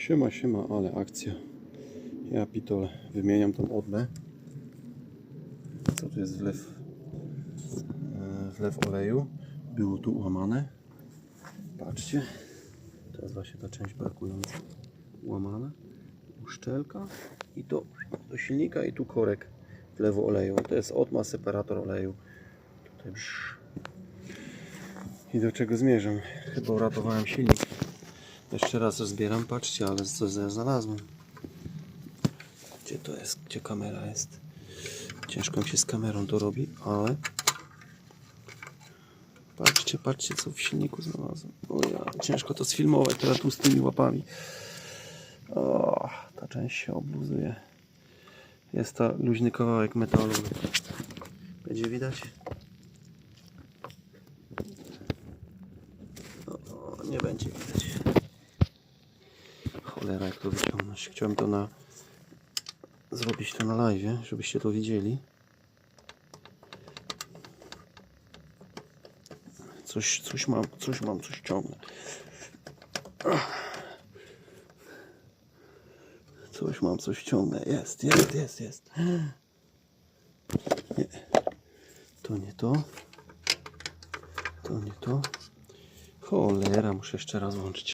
Siema, siema, ale akcja. Ja pitole, wymieniam tą odmę. Co tu jest wlew? e, Wlew oleju. Było tu łamane. Patrzcie. Jest właśnie ta część brakująca. Łamana. Uszczelka. I to do silnika i tu korek wlewu oleju. To jest odma, separator oleju. Tutaj brz. I do czego zmierzam? Chyba uratowałem silnik. Jeszcze raz zbieram, patrzcie, ale co ja znalazłem. Gdzie to jest? Gdzie kamera jest? Ciężko mi się z kamerą to robi, ale patrzcie, patrzcie co w silniku znalazłem. O ja, ciężko to sfilmować teraz tu z tymi łapami. O, ta część się obluzuje. Jest to luźny kawałek metalu. Będzie widać? O, nie będzie widać. Cholera, jak to wyciągnąć. Chciałem to na zrobić to na live, żebyście to widzieli. Coś, coś mam, coś mam, coś ciągnę. Coś mam, coś ciągnę. Jest, jest, jest, jest. Nie. To nie to. To nie to. Cholera, muszę jeszcze raz włączyć.